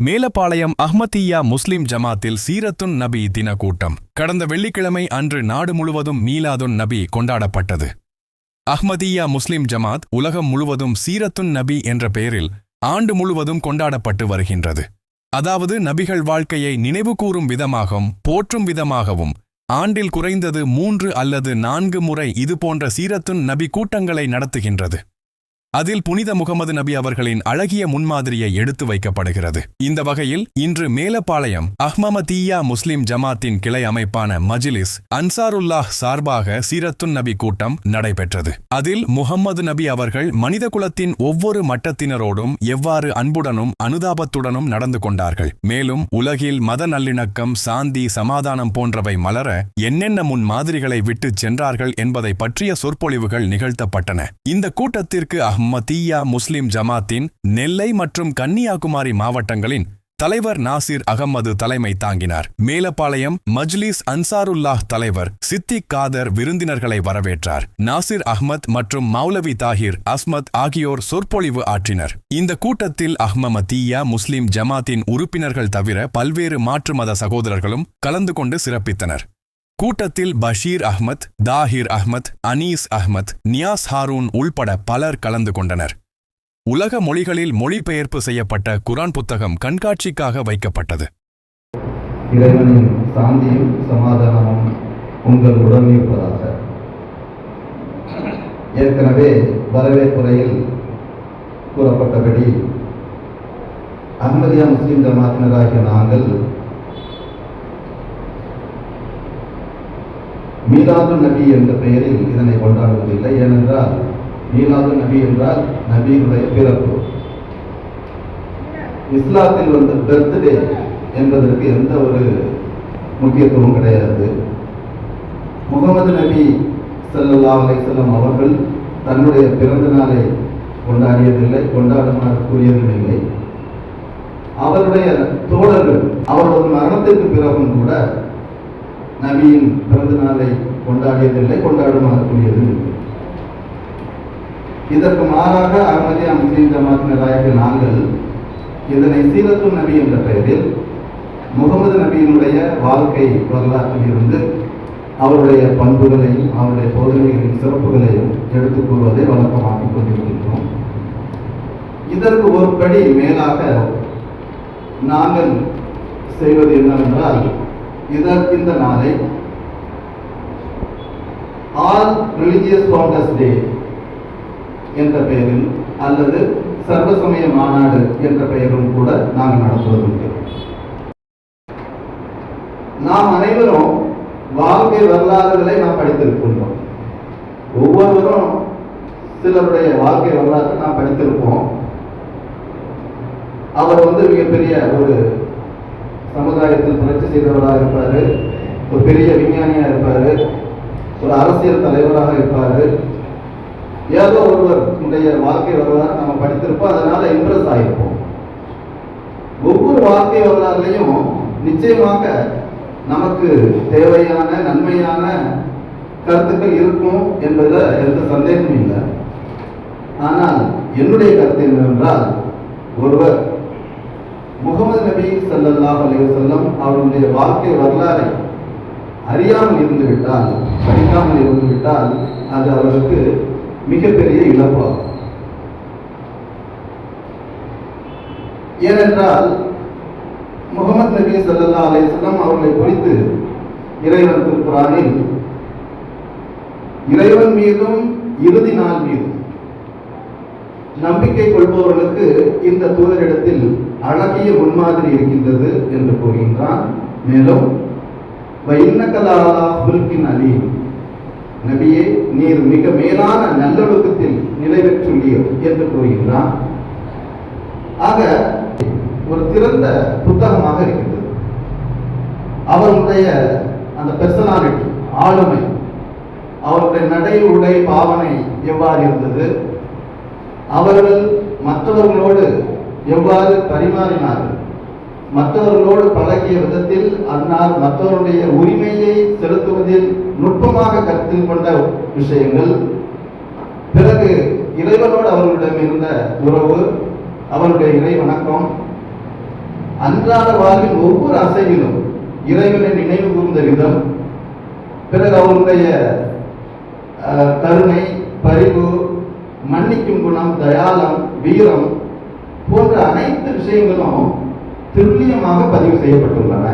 மேலப்பாளையம் அஹ்மதியா முஸ்லிம் ஜமாத்தில் சீரத்துன் நபி தின கூட்டம் கடந்த வெள்ளிக்கிழமை அன்று நாடு முழுவதும் மீலாதுன் நபி கொண்டாடப்பட்டது. அஹ்மதியா முஸ்லிம் ஜமாத் உலகம் முழுவதும் சீரத்துன் நபி என்ற பெயரில் ஆண்டு முழுவதும் கொண்டாடப்பட்டு வருகின்றது. அதாவது நபிகள் வாழ்க்கையை நினைவுகூரும் விதமாகவும் போற்றும் விதமாகவும் ஆண்டில் குறைந்தது மூன்று அல்லது நான்கு முறை இதுபோன்ற சீரத்துன் நபி கூட்டங்களை நடத்துகின்றது. அதில் புனித முகமது நபி அவர்களின் அழகிய முன்மாதிரியை எடுத்து வைக்கப்படுகிறது. இந்த வகையில் இன்று மேலப்பாளையம் அஹ்மமதியா முஸ்லிம் ஜமாத்தின் கிளை அமைப்பான மஜ்லிஸ் அன்சாருல்லாஹ் சார்பாக சீரத்துன் நபி கூட்டம் நடைபெற்றது. அதில் முகம்மது நபி அவர்கள் மனித குலத்தின் ஒவ்வொரு மட்டத்தினரோடும் எவ்வாறு அன்புடனும் அனுதாபத்துடனும் நடந்து கொண்டார்கள். மேலும் உலகில் மத நல்லிணக்கம் சாந்தி சமாதானம் போன்றவை மலர என்னென்ன முன் மாதிரிகளை விட்டுச் சென்றார்கள் என்பதை பற்றிய சொற்பொழிவுகள் நிகழ்த்தப்பட்டன. இந்த கூட்டத்திற்கு அஹ்மதியா முஸ்லிம் ஜமாத்தின் நெல்லை மற்றும் கன்னியாகுமரி மாவட்டங்களின் தலைவர் நாசிர் அகமது தலைமை தாங்கினார். மேலப்பாளையம் மஜ்லிஸ் அன்சாருல்லாஹ் தலைவர் சித்திக் காதர் விருந்தினர்களை வரவேற்றார். நாசிர் அஹ்மத் மற்றும் மௌலவி தாஹிர் அஸ்மத் ஆகியோர் சொற்பொழிவு ஆற்றினர். இந்த கூட்டத்தில் அஹ்மமதீயா முஸ்லிம் ஜமாத்தின் உறுப்பினர்கள் தவிர பல்வேறு மாற்று மத சகோதரர்களும் கலந்து கொண்டு சிறப்பித்தனர். கூட்டத்தில் பஷீர் அஹ்மத் தாஹிர் அஹ்மத் அனீஸ் அஹ்மத் நியாஸ் ஹாரூன் உள்பட பலர் கலந்து கொண்டனர். உலக மொழிகளில் மொழிபெயர்ப்பு செய்யப்பட்ட குரான் புத்தகம் கண்காட்சிக்காக வைக்கப்பட்டது. இறைவனின் சாந்தியும் சமாதானமும் உங்கள் உடன் இருப்பதாக. ஏற்கனவே வரவேற்புரையில் கூறப்பட்டபடி அஹ்மதியா முஸ்லிம் ஜமாத்தினராகிய நாங்கள் மீலாது நபி என்ற பெயரில் இதனை கொண்டாடுவதில்லை. ஏனென்றால் மீலாது நபி என்றால் நபியினுடைய பிறப்பு. இஸ்லாத்தில் வந்து பர்த்டே என்பதற்கு எந்த ஒரு முக்கியத்துவம் கிடையாது. முகமது நபி ஸல்லல்லாஹு அலைஹி அவர்கள் தன்னுடைய பிறந்த நாளை கொண்டாடியதில்லை கொண்டாடுமாறு கூறியதும் இல்லை அவருடைய தோழர்கள் அவரது மரணத்திற்கு பிறகும் கூட நபியின் பிறந்த நாளை கொண்டாடியதில்லை கொண்டாடுமாறு கூறியதும் இதற்கு மாறாக அகமதியா முஸ்லீம் ஜமாத்தினராகிய நாங்கள் இதனை சீரத்து நபி என்ற பெயரில் முகமது நபியினுடைய வாழ்க்கை வரலாற்றில் இருந்து அவருடைய பண்புகளையும் அவருடைய போதனைகளின் சிறப்புகளையும் எடுத்துக் கூறுவதை வழக்கமாக்கிக் கொண்டிருக்கின்றோம். இதற்கு ஒரு படி மேலாக நாங்கள் செய்வது என்னவென்றால் இதற்கு இந்த நாளை. ஆல் ரிலிஜியஸ் ஃபவுண்டர்ஸ் டே என்ற பெயரில் அல்லது சர்வசமய மாநாடு என்ற பெயரும் கூட நாங்கள் நடத்துவதுண்டு நாம் அனைவரும் வாழ்க்கை வரலாறுகளை நாம் படித்திருக்கின்றோம். ஒவ்வொருவரும் சிலருடைய வாழ்க்கை வரலாற்றை நாம் படித்திருப்போம். அவர் வந்து மிகப்பெரிய ஒரு சமுதாயத்தில் புரட்சி செய்தவராக இருப்பார். ஒரு பெரிய விஞ்ஞானியாக இருப்பார். ஒரு அரசியல் தலைவராக இருப்பார். ஏதோ ஒருவர் உடைய வாழ்க்கை வரலாறு நம்ம படித்திருப்போம். அதனால் இம்ப்ரெஸ் ஆகிருப்போம் ஒவ்வொரு வாழ்க்கை வரலாறுலையும் நிச்சயமாக நமக்கு தேவையான நன்மையான கருத்துக்கள் இருக்கும் என்பதில் எந்த சந்தேகமும் இல்லை. ஆனால் என்னுடைய கருத்து என்னவென்றால் ஒருவர் முகமது நபி சல்லாஹ் அலைஹி அவருடைய வாழ்க்கை வரலாறை அறியாமல் இருந்துவிட்டால் படிக்காமல் இருந்துவிட்டால் அது அவருக்கு மிகப்பெரிய இழப்பாகும். ஏனென்றால் முகமது நபி சல்லா அலைஹி அவர்களை குறித்து இறைவன் திருக்குறானில் இறைவன் மீதும் இறுதி நாள் மீதும் நம்பிக்கை கொள்பவர்களுக்கு இந்த தூதரிடத்தில் அழகிய முன்மாதிரி இருக்கின்றது என்று கூறுகின்றான். மேலும் அலி நபியே நீர் மிக மேலான நல்லொழுக்கத்தில் நிலை பெற்றுள்ளீர் என்று கூறுகின்றான். ஆக ஒரு திறந்த புத்தகமாக இருக்கின்றது. அவருடைய அந்த பெர்சனாலிட்டி ஆளுமை அவருடைய நடை உடை பாவனை எவ்வாறு இருந்தது? அவர்கள் மற்றவர்களோடு எவ்வாறு பரிமாறினார்கள்? மற்றவர்களோடு பழகிய விதத்தில் அன்னார் மற்றவருடைய உரிமையை செலுத்துவதில் நுட்பமாக கருத்தில் கொண்ட விஷயங்கள். பிறகு இறைவனோடு அவர்களிடம் இருந்த உறவு அவருடைய இறை வணக்கம். அன்றாட வாழ்வின் ஒவ்வொரு அசைவிலும் இறைவனை நினைவு கூர்ந்த விதம். பிறகு அவருடைய தருமை கருணை பரிவு மன்னிக்கும் குணம் தயாளம் வீரம் போன்ற அனைத்து விஷயங்களும் துல்லியமாக பதிவு செய்யப்பட்டுள்ளன.